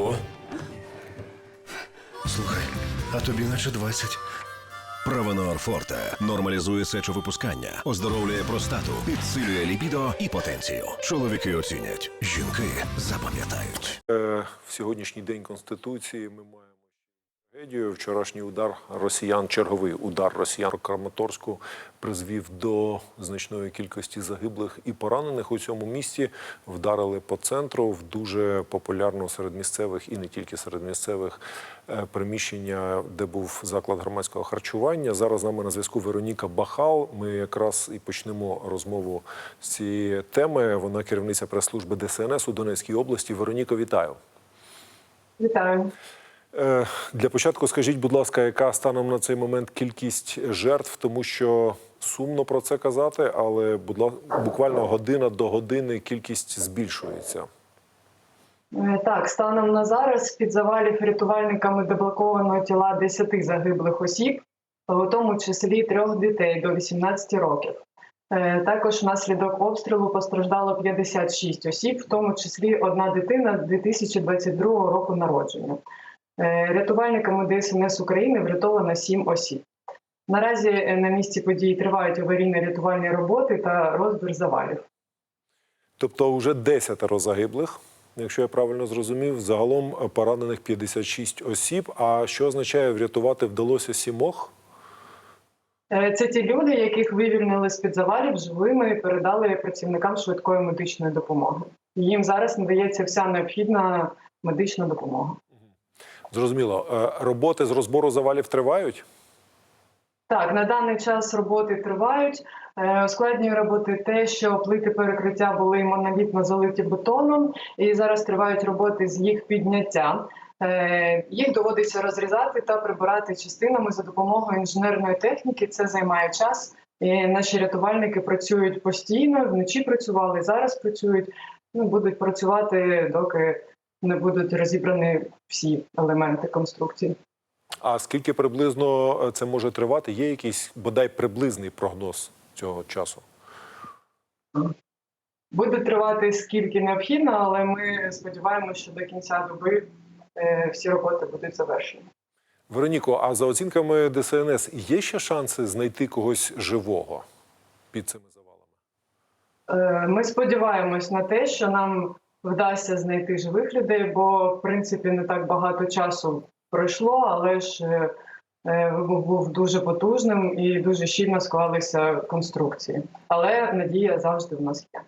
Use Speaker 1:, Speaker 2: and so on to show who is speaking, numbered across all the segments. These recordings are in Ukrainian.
Speaker 1: Ого. Слухай, а тобі наче 20.
Speaker 2: Правонор Форте нормалізує сечовипускання, оздоровлює простату, підсилює лібідо і потенцію. Чоловіки оцінять, жінки запам'ятають.
Speaker 3: Е, В сьогоднішній день Конституції ми маємо трагедію. Вчорашній удар росіян, черговий удар росіян Краматорську призвів до значної кількості загиблих і поранених у цьому місті. Вдарили по центру в дуже популярно серед місцевих і не тільки серед місцевих е, приміщення, де був заклад громадського харчування. Зараз з нами на зв'язку Вероніка Бахал. Ми якраз і почнемо розмову з цієї теми. Вона керівниця прес-служби ДСНС у Донецькій області. Вероніко, вітаю.
Speaker 4: Вітаю.
Speaker 3: Е, Для початку скажіть, будь ласка, яка станом на цей момент кількість жертв, тому що сумно про це казати, але будь ласка, буквально година до години кількість збільшується.
Speaker 4: Е, Так, станом на зараз під завалів рятувальниками деблоковано тіла 10 загиблих осіб, у тому числі трьох дітей до 18 років. Е, Також внаслідок обстрілу постраждало 56 осіб, в тому числі одна дитина 2022 року народження. Е, Рятувальниками ДСНС України врятовано 7 осіб. Наразі е, на місці події тривають аварійно-рятувальні роботи та розбір завалів.
Speaker 3: Тобто вже 10 загиблих, якщо я правильно зрозумів, загалом е, поранених 56 осіб. А що означає врятувати вдалося сімох?
Speaker 4: Це ті люди, яких вивільнили з під завалів живими і передали працівникам швидкої медичної допомоги. Їм зараз надається вся необхідна медична допомога.
Speaker 3: Зрозуміло, Е, роботи з розбору завалів тривають.
Speaker 4: Так, на даний час роботи тривають. Е, Ускладнює роботи те, що плити перекриття були монолітно залиті бетоном, і зараз тривають роботи з їх підняття. Е, Їх доводиться розрізати та прибирати частинами за допомогою інженерної техніки. Це займає час. І наші рятувальники працюють постійно, вночі працювали, зараз працюють. Ну, будуть працювати, доки не будуть розібрані всі елементи конструкції.
Speaker 3: А скільки приблизно е, це може тривати? Є якийсь бодай приблизний прогноз цього часу?
Speaker 4: Буде тривати скільки необхідно, але ми сподіваємося, що до кінця доби е, всі роботи будуть завершені.
Speaker 3: Вероніко, а за оцінками ДСНС є ще шанси знайти когось живого під цими завалами?
Speaker 4: Е, Ми сподіваємось на те, що нам вдасться знайти живих людей, бо в принципі не так багато часу пройшло, але ж е, е, вибух був дуже потужним і дуже щільно склалися конструкції. Але надія завжди в нас є.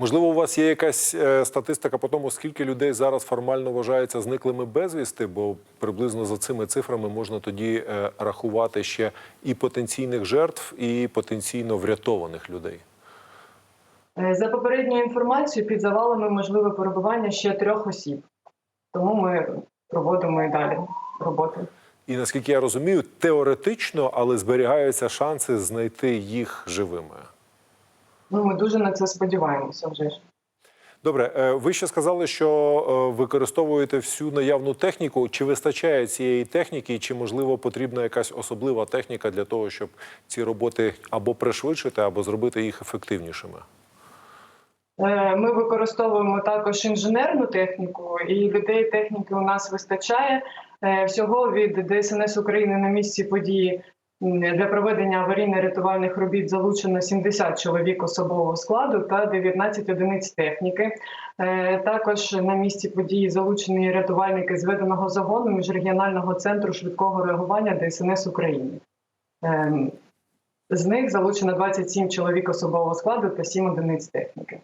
Speaker 3: Можливо, у вас є якась е, статистика по тому, скільки людей зараз формально вважається зниклими безвісти, бо приблизно за цими цифрами можна тоді е, рахувати ще і потенційних жертв, і потенційно врятованих людей.
Speaker 4: Е, За попередньою інформацією, під завалами можливе перебування ще трьох осіб. Тому ми проводимо і далі роботи.
Speaker 3: І наскільки я розумію, теоретично, але зберігаються шанси знайти їх живими.
Speaker 4: Ну, ми дуже на це сподіваємося вже ж.
Speaker 3: Добре, е, ви ще сказали, що е, використовуєте всю наявну техніку. Чи вистачає цієї техніки, чи можливо потрібна якась особлива техніка для того, щоб ці роботи або пришвидшити, або зробити їх ефективнішими?
Speaker 4: Е, Ми використовуємо також інженерну техніку, і людей техніки у нас вистачає. Е, Всього від ДСНС України на місці події для проведення аварійно-рятувальних робіт залучено 70 чоловік особового складу та 19 одиниць техніки. Е, Також на місці події залучені рятувальники зведеного загону міжрегіонального центру швидкого реагування ДСНС України. З них залучено 27 чоловік особового складу та 7 одиниць техніки.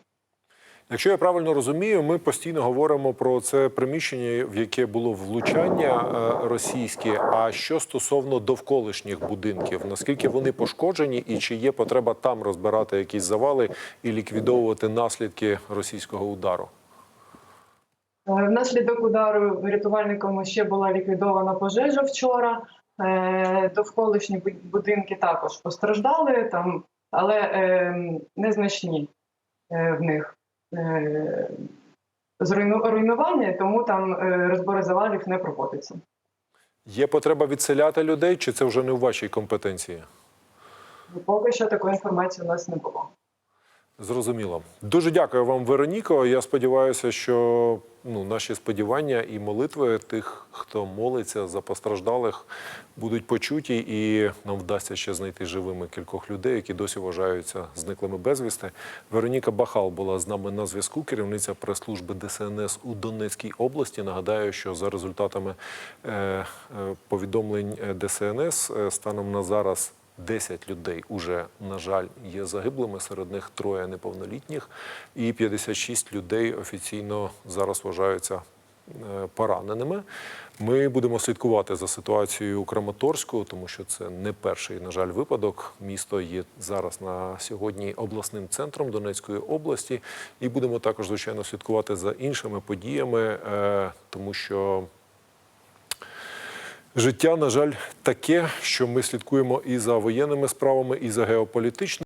Speaker 3: Якщо я правильно розумію, ми постійно говоримо про це приміщення, в яке було влучання е, російське. А що стосовно довколишніх будинків, наскільки вони пошкоджені, і чи є потреба там розбирати якісь завали і ліквідовувати наслідки російського удару?
Speaker 4: Е, Внаслідок удару рятувальниками ще була ліквідована пожежа вчора. Е, Довколишні будинки також постраждали там, але е, незначні в них руйнування, тому там е, розбори завалів не проводиться.
Speaker 3: Є потреба відселяти людей, чи це вже не у вашій компетенції?
Speaker 4: Поки що такої інформації у нас не було.
Speaker 3: Зрозуміло. Дуже дякую вам, Вероніко. Я сподіваюся, що ну, наші сподівання і молитви тих, хто молиться за постраждалих, будуть почуті, і нам вдасться ще знайти живими кількох людей, які досі вважаються зниклими безвісти. Вероніка Бахал була з нами на зв'язку, керівниця прес-служби ДСНС у Донецькій області. Нагадаю, що за результатами е, е, повідомлень е, ДСНС станом на зараз 10 людей уже, на жаль, є загиблими, серед них троє неповнолітніх, і 56 людей офіційно зараз вважаються е, пораненими. Ми будемо слідкувати за ситуацією у Краматорську, тому що це не перший, на жаль, випадок. Місто є зараз на сьогодні обласним центром Донецької області, і будемо також, звичайно, слідкувати за іншими подіями, е, тому що. Життя, на жаль, таке, що ми слідкуємо і за воєнними справами, і за геополітичними.